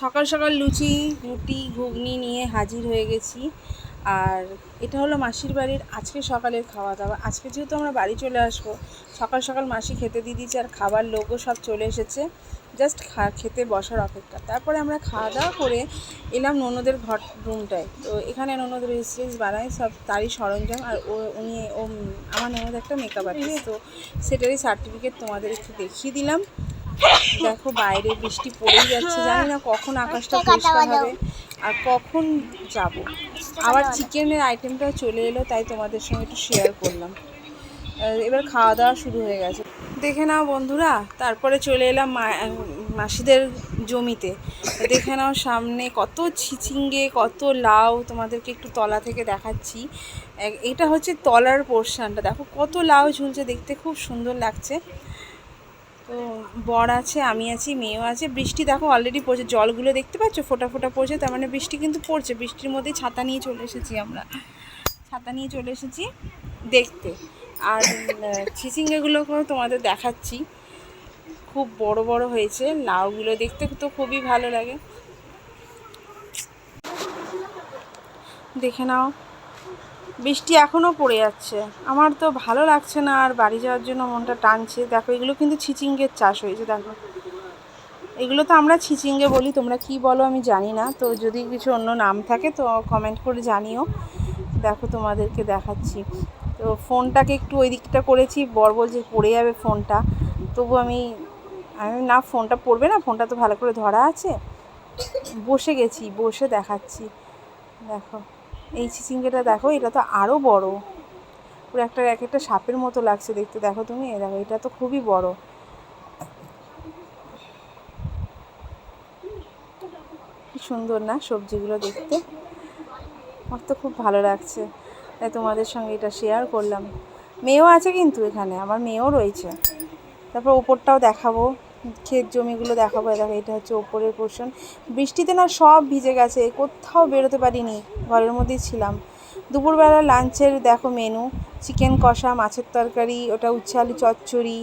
সকাল সকাল লুচি, রুটি, ঘুগনি নিয়ে হাজির হয়ে গেছি। আর এটা হলো মাসির বাড়ির আজকে সকালের খাওয়া দাওয়া আজকে যেহেতু আমরা বাড়ি চলে আসব, সকাল সকাল মাসি খেতে দিয়ে দিয়েছে আর খাবার লোকও সব চলে এসেছে। জাস্ট খা, খেতে বসার অপেক্ষা। তারপরে আমরা খাওয়া দাওয়া করে এলাম ননদের ঘর, রুমটায়। তো এখানে ননদ রিলস রিলস বানায়, সব তারই সরঞ্জাম। আর ও, উনি, ও, আমার ননদ একটা মেকআপ আর্টিস্ট তো সেটারই সার্টিফিকেট তোমাদের একটু দেখিয়ে দিলাম। দেখো বাইরে বৃষ্টি পড়েই যাচ্ছে জানি না কখন আকাশটা পরিষ্কার হবে আর কখন যাব। আবার চিকেনের আইটেমটাও চলে এলো তাই তোমাদের সঙ্গে একটু শেয়ার করলাম। এবার খাওয়া দাওয়া শুরু হয়ে গেছে। দেখে নাও বন্ধুরা তারপরে চলে এলাম মা- মাসিদের জমিতে। দেখে নাও সামনে কত ছিচিঙ্গে কত লাউ তোমাদেরকে একটু তলা থেকে দেখাচ্ছি। এটা হচ্ছে তলার পোর্শনটা দেখো কত লাউ ঝুলছে দেখতে খুব সুন্দর লাগছে। তো বর আছে, আমি আছি, মেয়েও আছে। বৃষ্টি দেখো অলরেডি পড়ছে, জলগুলো দেখতে পাচ্ছ? ফোটা ফোটা পড়ছে, তার মানে বৃষ্টি কিন্তু পড়ছে। বৃষ্টির মধ্যেই ছাতা নিয়ে চলে এসেছি আমরা। ছাতা নিয়ে চলে এসেছি দেখতে। আর ছিচিঙ্গাগুলোকেও তোমাদের দেখাচ্ছি। খুব বড় বড় হয়েছে, লাউগুলো দেখতে তো খুবই ভালো লাগে। দেখে নাও। বৃষ্টি এখনও পড়ে যাচ্ছে। আমার তো ভালো লাগছে না আর বাড়ি যাওয়ার জন্য মনটা টানছে। দেখো, এগুলো কিন্তু ছিচিঙ্গের চাষ হয়েছে, দেখো। এগুলো তো আমরা ছিচিঙ্গে বলি, তোমরা কি বলো আমি জানি না। তো যদি কিছু অন্য নাম থাকে তো কমেন্ট করে জানিও। দেখো, তোমাদেরকে দেখাচ্ছি। তো ফোনটাকে একটু ওই দিকটা করেছি বর বলছে পড়ে যাবে ফোনটা। তবু আমি আমি না, ফোনটা পড়বে না, ফোনটা তো ভালো করে ধরা আছে। বসে গেছি, বসে দেখাচ্ছি। দেখো। এই চিচিঙ্গেটা দেখো, এটা তো আরও বড়। পুরো একটা এক একটা সাপের মতো লাগছে দেখতে। দেখো তুমি এ দেখো, এটা তো খুবই বড়। কি সুন্দর না সবজিগুলো দেখতে। আমার তো খুব ভালো লাগছে। তাই তোমাদের সঙ্গে এটা শেয়ার করলাম। মেয়েও আছে কিন্তু এখানে, আমার মেয়েও রয়েছে। তারপর ওপরটাও দেখাবো। ক্ষেত জমিগুলো দেখাবো। দেখো, এটা হচ্ছে ওপরের পোর্শন বৃষ্টিতে না সব ভিজে গেছে, কোথাও বেরোতে পারিনি, ঘরের মধ্যেই ছিলাম। দুপুরবেলা লাঞ্চের দেখো মেনু চিকেন কষা, মাছের তরকারি, ওটা উচ্ছে আলু চচ্চড়ি,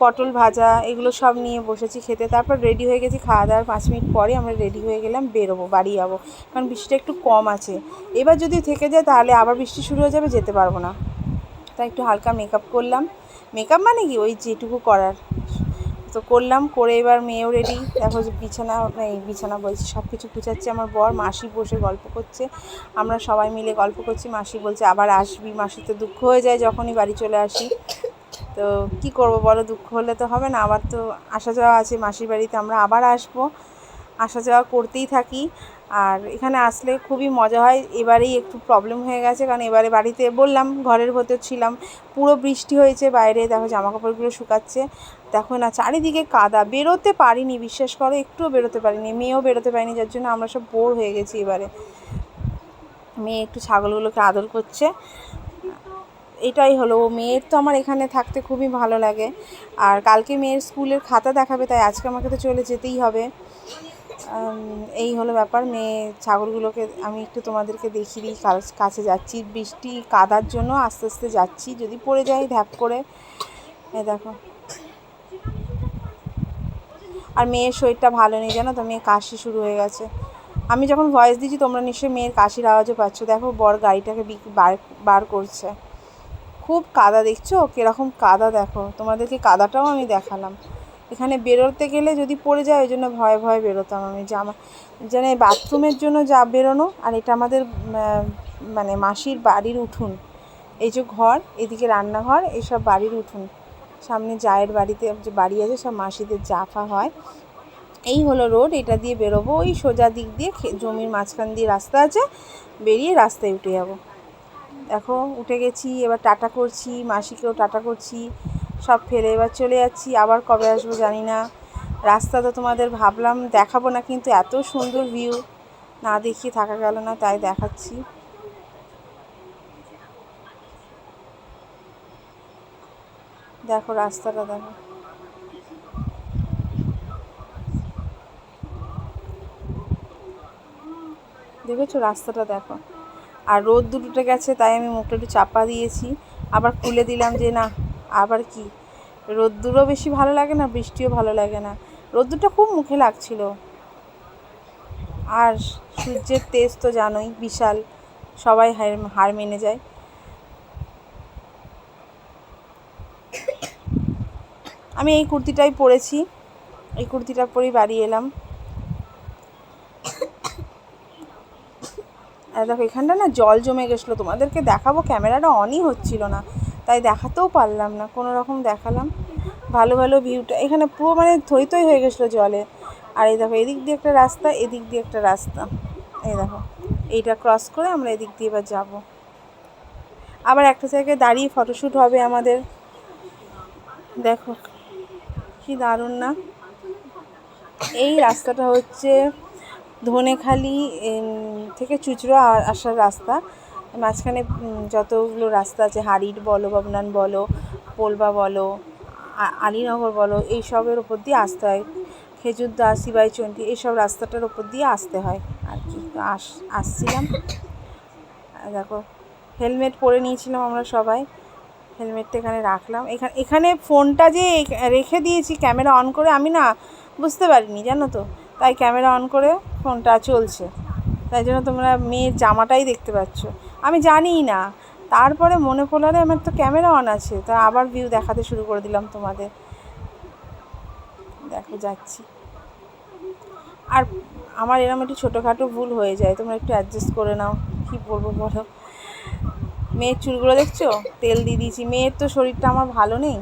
পটল ভাজা, এগুলো সব নিয়ে বসেছি খেতে। তারপর রেডি হয়ে গেছি, খাওয়া দাওয়ার পাঁচ মিনিট পরে আমরা রেডি হয়ে গেলাম, বেরোবো, বাড়ি যাব। কারণ বৃষ্টিটা একটু কম আছে। এবার যদি থেকে যায়, তাহলে আবার বৃষ্টি শুরু হয়ে যাবে, যেতে পারব না। তাই একটু হালকা মেকআপ করলাম। মেকআপ মানে কি? ওই যেটুকু করার। তো করলাম, করে এবার মেয়েও রেডি দেখো যে বিছানা, এই বিছানা বলছি সব কিছু গুছাচ্ছে। আমার বর মাসি বসে গল্প করছে। আমরা সবাই মিলে গল্প করছি। মাসি বলছে, আবার আসবি। মাসি তো দুঃখ হয়ে যায় যখনই বাড়ি চলে আসি। তো কি করব বলো, দুঃখ হলে তো হবে না। আবার তো আসা যাওয়া আছে মাসির বাড়িতে। আমরা আবার আসব। আসা যাওয়া করতেই থাকি। আর এখানে আসলে খুবই মজা হয়। এবারেই একটু প্রবলেম হয়ে গেছে, কারণ এবারে বাড়িতে বললাম, ঘরের ভেতর ছিলাম, পুরো বৃষ্টি হয়েছে, বাইরে দেখো জামা কাপড়গুলো শুকাচ্ছে। দেখো না, চারিদিকে কাদা, বেরোতে পারিনি, বিশ্বাস করো, একটুও বেরোতে পারিনি, মেয়েও বেরোতে পারিনি, যার জন্য আমরা সব বোর হয়ে গেছি এবারে। মেয়ে একটু ছাগলগুলোকে আদর করছে। এটাই হলো মেয়ের তো আমার এখানে থাকতে খুবই ভালো লাগে। আর কালকে মেয়ের স্কুলের খাতা দেখাবে, তাই আজকে আমাকে তো চলে যেতেই হবে। এই হলো ব্যাপার। মেয়ে ছাগলগুলোকে আমি একটু তোমাদেরকে দেখিয়ে দিই। কাছে যাচ্ছি। বৃষ্টি কাদার জন্য আস্তে আস্তে যাচ্ছি। যদি পড়ে যাই ধ্যাপ করে। এ দেখো। আর মেয়ের শরীরটা ভালো নেই, জানো তো? মেয়ে কাশি শুরু হয়ে গেছে। আমি যখন ভয়েস দিচ্ছি, তোমরা নিশ্চয়ই মেয়ের কাশির আওয়াজও পাচ্ছ। দেখো, বর গাড়িটাকে বার বার করছে। খুব কাদা, দেখছ? কীরকম কাদা, দেখো। তোমাদেরকে কাদাটাও আমি দেখালাম। এখানে বেরোতে গেলে যদি পড়ে যায়, ওই জন্য ভয়ে ভয়ে বেরোতাম আমি। জামা যেন বাথরুমের জন্য যা বেরোনো, আর এটা আমাদের মানে মাসির বাড়ির উঠুন। এই যে ঘর, এদিকে রান্নাঘর এইসব বাড়ির উঠুন। সামনে জায়ের বাড়িতে যে বাড়ি আছে, সব মাসিদের জাফা হয়। এই হলো রোড, এটা দিয়ে বেরোবো। ওই সোজা দিক দিয়ে জমির মাঝখান দিয়ে রাস্তা আছে। বেরিয়ে রাস্তায় উঠে যাব। দেখো, উঠে গেছি, এবার টাটা করছি, মাসিকেও টাটা করছি। সব ফেলে, এবার চলে যাচ্ছি, আবার কবে আসব জানি না। রাস্তা তো তোমাদের ভাবলাম দেখাবো না, কিন্তু এত সুন্দর ভিউ না দেখিয়ে থাকা গেল না, তাই দেখাচ্ছি। দেখো রাস্তাটা, দেখো। দেখেছ রাস্তাটা, দেখো। আর রোদ দুটোতে গেছে, তাই আমি মুখটা একটু চাপা দিয়েছি। আবার খুলে দিলাম যে না আবার কি? রোদ্দুরও বেশি ভালো লাগে না, বৃষ্টিও ভালো লাগে না। রোদ্দুরটা খুব মুখে লাগছিল। আর সূর্যের তেজ তো জানোই, বিশাল। সবাই হার হার মেনে যায়। আমি এই কুর্তিটাই পরেছি। এই কুর্তিটা পরেই বাড়ি এলাম। আর দেখো, এখানটা না জল জমে গেছিল। তোমাদেরকে দেখাবো, ক্যামেরাটা অনই হচ্ছিল না। তাই দেখাতেও পারলাম না, কোনো রকম দেখালাম। ভালো ভালো ভিউটা এখানে পুরো মানে থই থই হয়ে গেছিল জলে। আর এই দেখো, এদিক দিয়ে একটা রাস্তা, এদিক দিয়ে একটা রাস্তা। এই দেখো, এইটা ক্রস করে আমরা এদিক দিয়ে এবার যাব। আবার একটা জায়গায় দাঁড়িয়ে ফটোশ্যুট হবে আমাদের। দেখো, কি দারুণ না? এই রাস্তাটা হচ্ছে ধনেখালি থেকে চুচড়ো আসার রাস্তা। মাঝখানে যতগুলো রাস্তা আছে হারিট বলো, বাবনান বলো, পোলবা বলো আলীনগর বলো, এই সবের ওপর দিয়ে আসতে হয়। খেজুরদা সিবাইচন্ডী এইসব রাস্তাটার ওপর দিয়ে আসতে হয় আর কি। তো আস, আসছিলাম। দেখো, হেলমেট পরে নিয়েছিলাম আমরা সবাই। হেলমেটটা এখানে রাখলাম। এখানে এখানে ফোনটা যে রেখে দিয়েছি ক্যামেরা অন করে, আমি না বুঝতে পারিনি, জানো তো? তাই ক্যামেরা অন করে ফোনটা চলছে। তাই জন্য তোমরা মেয়ের জামাটাই দেখতে পাচ্ছ। আমি জানিই না। তারপরে মনে পড়ল আমার তো ক্যামেরা অন আছে। তা আবার ভিউ দেখাতে শুরু করে দিলাম তোমাদের। দেখো, যাচ্ছি। আর আমার এরকম একটু ছোটোখাটো ভুল হয়ে যায়। তোমরা একটু অ্যাডজাস্ট করে নাও। কী বলব বলো? মেয়ের চুলগুলো দেখছ? তেল দিয়ে দিয়েছি। মেয়ের তো শরীরটা আমার ভালো নেই।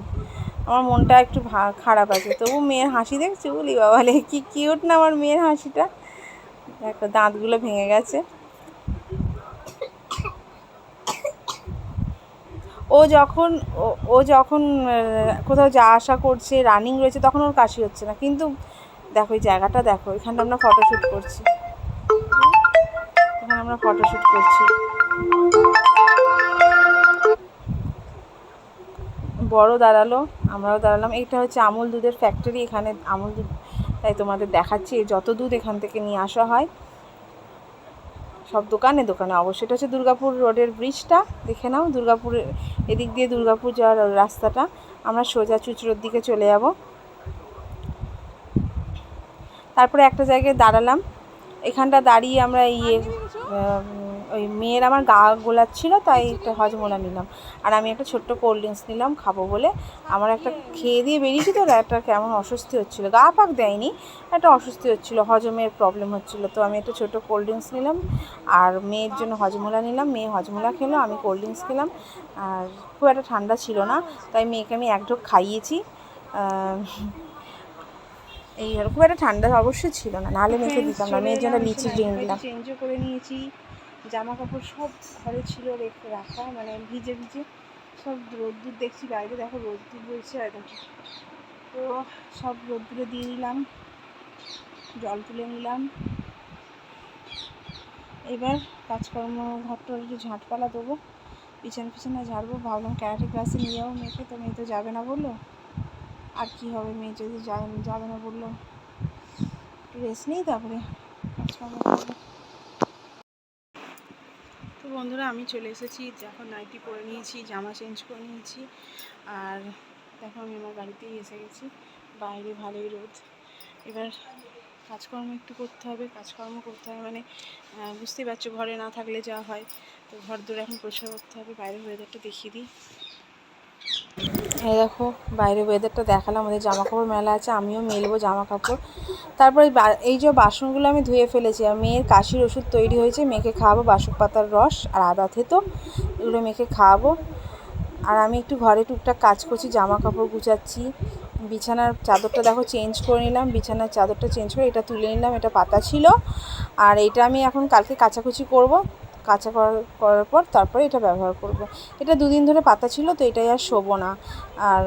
আমার মনটা একটু খারাপ আছে। তবু মেয়ের হাসি দেখছ? বলি বাবালে কি কিউট না আমার মেয়ের হাসিটা। দেখো, দাঁতগুলো ভেঙে গেছে। ও যখন, ও- যখন কোথাও যা আসা করছে রানিং রয়েছে, তখন ওর কাশি হচ্ছে না। কিন্তু দেখো, এই জায়গাটা দেখো, এখানটা আমরা ফটোশ্যুট করছি। এখানে আমরা ফটোশ্যুট করছি। বড় দাঁড়াল, আমরাও দাঁড়ালাম। এইটা হচ্ছে আমুল দুধের ফ্যাক্টরি এখানে আমুল দুধ, তাই তোমাদের দেখাচ্ছি, যত দুধ এখান থেকে নিয়ে আসা হয়। সব দোকানে দোকানে অবশ্যই। এটা হচ্ছে দুর্গাপুর রোডের ব্রিজটা দেখে নাও। দুর্গাপুর এদিক দিয়ে দুর্গাপুর যাওয়ার রাস্তাটা। আমরা সোজা চুচড়োর দিকে চলে যাব। তারপরে একটা জায়গায় দাঁড়ালাম। এখানটা দাঁড়িয়ে আমরা ইয়ে ওই মেয়ের আমার গা গোলাচ্ছিল তাই একটা হজমোলা নিলাম। আর আমি একটা ছোট্ট কোল্ড ড্রিঙ্কস নিলাম খাব বলে। আমার একটা খেয়ে দিয়ে বেরিয়েছি তো একটা কেমন অস্বস্তি হচ্ছিল। গা পাক দেয়নি একটা অস্বস্তি হচ্ছিল হজমের প্রবলেম হচ্ছিল। তো আমি একটা ছোট কোল্ড ড্রিঙ্কস নিলাম আর মেয়ের জন্য হজমোলা নিলাম। মেয়ে হজমোলা খেলো আমি কোল্ড ড্রিঙ্কস খেলাম। আর খুব একটা ঠান্ডা ছিল না তাই মেয়েকে আমি এক ঢোক খাইয়েছি। এই আর খুব একটা ঠান্ডা অবশ্যই ছিল না নাহলে মেখে দিতাম না। মেয়ের জন্য লিচি ড্রিঙ্ক দিলাম। চেঞ্জও করে নিয়েছি। জামা কাপড় সব ঘরে ছিল রেখে রাখা মানে ভিজে ভিজে সব রোদ্দুর দেখছি, বাইরে দেখো রোদ্দুর বলছে আর দেখো তো সব রোদ্দুরে দিয়ে দিলাম জল তুলে নিলাম। এবার কাজকর্ম ঘরটা একটু ঝাঁটপালা দেবো পিছনে পিছনে ঝাড়বো, ভাবলাম ক্যারাটে ক্লাসে নিয়ে যাব মেয়েকে তো মেয়ে তো যাবে না বলল। আর কি হবে মেয়ে যদি যাবে না বলল। একটু রেস্ট নিই তারপরে কাজকর্ম করব। তো বন্ধুরা, আমি চলে এসেছি। এখন নাইটি পরে নিয়েছি, জামা চেঞ্জ করে নিয়েছি। আর দেখো, আমি আমার গাড়িতেই এসে গেছি। বাইরে ভালোই রোদ। এবার কাজকর্ম একটু করতে হবে, কাজকর্ম করতে হবে মানে বুঝতেই পারছ, ঘরে না থাকলে যা হয়। তো ঘর দূরে এখন পরিষ্কার করতে হবে, বাইরের ওয়েদারটা দেখিয়ে দিই। এই দেখো বাইরে ওয়েদারটা দেখালাম আমাদের জামা কাপড় মেলা আছে, আমিও মেলবো জামা কাপড় তারপরে এই যে বাসনগুলো আমি ধুয়ে ফেলেছি, আর মেয়ের কাশির ওষুধ তৈরি হয়েছে মেখে খাওয়াবো বাসক পাতার রস আর আদা থেতো এগুলো মেখে খাওয়াবো। আর আমি একটু ঘরে টুকটাক কাজ করছি জামা কাপড় গুছাচ্ছি। বিছানার চাদরটা দেখো চেঞ্জ করে নিলাম, বিছানার চাদরটা চেঞ্জ করে এটা তুলে নিলাম, এটা পাতা ছিল। আর এটা আমি এখন কালকে কাচাকুচি করব। কাঁচা করার পর তারপরে এটা ব্যবহার করব। এটা দুদিন ধরে পাতা ছিল, তো এটাই আর শোবো না। আর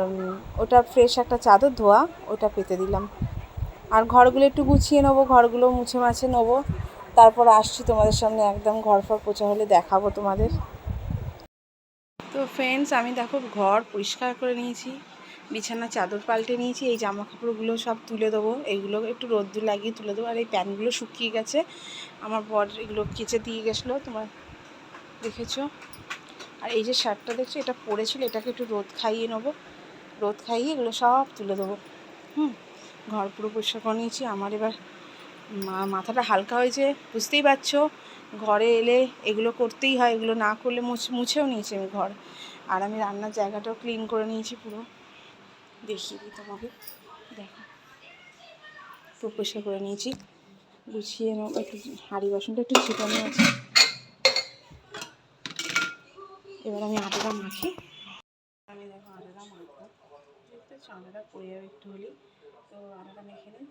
ওটা ফ্রেশ একটা চাদর ধোয়া, ওটা পেতে দিলাম। আর ঘরগুলো একটু গুছিয়ে নেব, ঘরগুলো মুছে মাছে নেব। তারপর আসছি তোমাদের সামনে একদম ঘর ফর পোছা হলে দেখাবো তোমাদের। তো ফ্রেন্ডস আমি দেখো ঘর পরিষ্কার করে নিয়েছি। বিছানা চাদর পাল্টে নিয়েছি, এই জামা কাপড়গুলো সব তুলে দেবো। এইগুলো একটু রোদ্দুর লাগিয়ে তুলে দেবো। আর এই প্যান্টগুলো শুকিয়ে গেছে। আমার বর এগুলো কেচে দিয়ে গেছিল, তোমার দেখেছ? আর এই যে শার্টটা দেখছ, এটা পরেছিল, এটাকে একটু রোদ খাইয়ে নেব। রোদ খাইয়ে এগুলো সব তুলে দেবো। হুম, ঘর পুরো পরিষ্কার করে নিয়েছি। আমার এবার মাথাটা হালকা হয়েছে, বুঝতেই পারছ? ঘরে এলে এগুলো করতেই হয়, এগুলো না করলে মুছ- মুছেও নিয়েছি আমি ঘর। আর আমি রান্নার জায়গাটাও ক্লিন করে নিয়েছি পুরো। দেখিয়ে দিই তোমাকে। দেখো পুরো পরিষ্কার করে নিয়েছি। গুছিয়ে একটু হাঁড়ি বাসনটা একটু ছিটানো আছে। এবার আমি আটাটা মাখি। আমি দেখো আটাটা মাখবো। আটাটা পড়ে যাবে একটু হলেই। তো আটাটা মেখে নিই।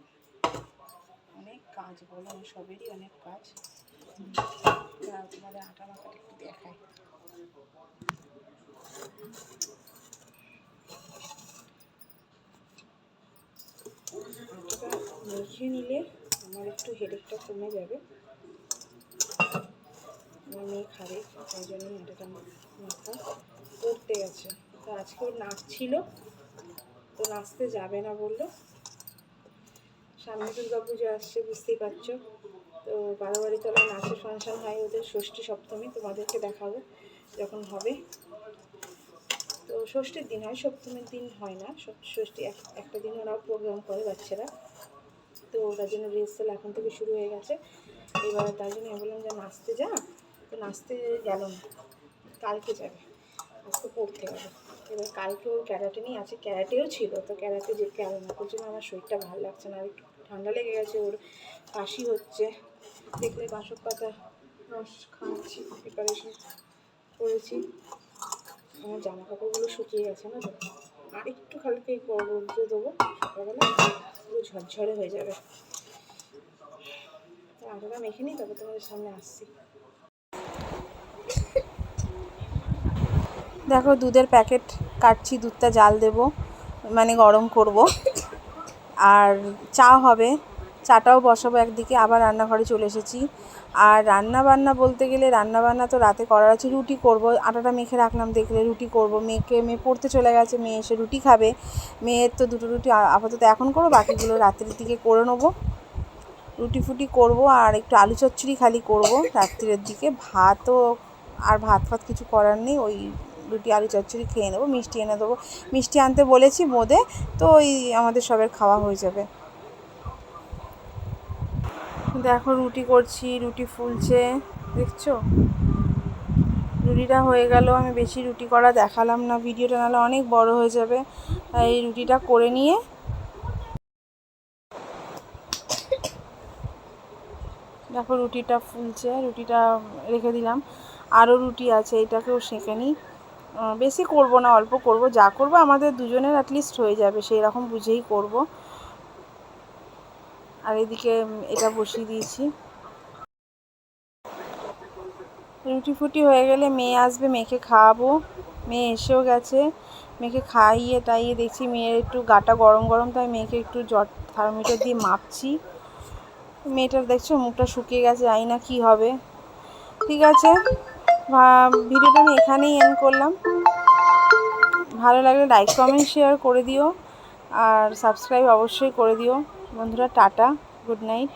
অনেক কাজ বলো, আমার সবেরই অনেক কাজ। তোমাদের আটা মাখাটা একটু দেখাই আটাটা মেখে নিলে আমার একটু হেডেকটা কমে যাবে। আমার মেয়ে তাই জন্যই আটাটা মাখা পড়তে গেছে তো আজকে ওর নাচ তো নাচতে যাবে না বলল। সামনে দুর্গা পুজো আসছে, বুঝতেই পারছ। তো বারোবারি তলায় নাচের ফাংশন হয় ওদের ষষ্ঠী সপ্তমী, তোমাদেরকে দেখাবো যখন হবে। তো ষষ্ঠীর দিন হয়, সপ্তমীর দিন হয় না। ষষ্ঠী এক, একটা দিন ওরা প্রোগ্রাম করে বাচ্চারা। তো ওটার জন্য রিহার্সাল এখন থেকে শুরু হয়ে গেছে। এবার তার জন্য আমি বললাম যে নাচতে যা, তো নাচতে গেল না কালকে যাবে। আজকে পড়তে হবে। এবার কালকে ওর ক্যারাটে নিয়ে আছে, ক্যারাটেও ছিল, তো ক্যারাটে যেতে গেল না ওর জন্য আমার শরীরটা ভালো লাগছে না। আর একটু ঠান্ডা লেগে গেছে, ওর কাশি হচ্ছে। দেখলে বাসক পাতা রস খাওয়াচ্ছি প্রিপারেশন করেছি। আমার জামা কাপড়গুলো শুকিয়ে গেছে না তো। আর একটু এই রোদ্রে দেবো সকালবেলা। পুরো ঝরঝরে হয়ে যাবে। আটাটা মেখে নিই তবে তোমাদের সামনে আসছি। দেখো দুধের প্যাকেট, কাটছি দুধটা, জাল দেব মানে গরম করব। আর চা হবে, চাটাও বসাবো একদিকে, আবার রান্নাঘরে চলে এসেছি। আর রান্না বান্না বলতে গেলে রান্না বান্না তো রাতে করার আছে, রুটি করব, আটাটা মেখে রাখলাম, দেখলে রুটি করব, মেয়েকে, মেয়ে পড়তে চলে গেছে, মেয়ে এসে রুটি খাবে, মেয়ের তো দুটো রুটি আপাতত এখন করো বাকিগুলো রাত্রির দিকে করে নেব, রুটি ফুটি করব আর একটু আলু চচ্চড়ি খালি করব, রাত্রির দিকে ভাতও, আর ভাত ফাত কিছু করার নেই, ওই রুটি, আলু চচ্চড়ি খেয়ে নেব, মিষ্টি এনে দেবো, মিষ্টি আনতে বলেছি বোঁদে তো ওই আমাদের সবের খাওয়া হয়ে যাবে। দেখো, রুটি করছি, রুটি ফুলছে, দেখছ? রুটিটা হয়ে গেল, আমি বেশি রুটি করা দেখালাম না, ভিডিওটা নাহলে অনেক বড় হয়ে যাবে। এই রুটিটা করে নিয়ে দেখো, রুটিটা ফুলছে, রুটিটা রেখে দিলাম। আরও রুটি আছে, এটাকেও সেঁকে নিই। বেশি করব না, অল্প করব, যা করব, আমাদের দুজনের অ্যাটলিস্ট হয়ে যাবে, সেই রকম বুঝেই করব। আর এদিকে এটা বসিয়ে দিয়েছি। রুটি ফুটি হয়ে গেলে মেয়ে আসবে, মেয়েকে খাওয়াবো। মেয়ে এসেও গেছে, মেয়েকে খাইয়ে টাইয়ে দেখছি মেয়ের একটু গাটা গরম গরম, তাই মেয়েকে একটু জ্বর থার্মোমিটার দিয়ে মাপছি। মেয়েটার দেখছ মুখটা শুকিয়ে গেছে, জানি না কী হবে। ঠিক আছে ভিডিওটা আমি এখানেই এন্ড করলাম। ভালো লাগলে লাইক কমেন্ট শেয়ার করে দিও। আর সাবস্ক্রাইব অবশ্যই করে দিও। বন্ধুরা টাটা গুড নাইট।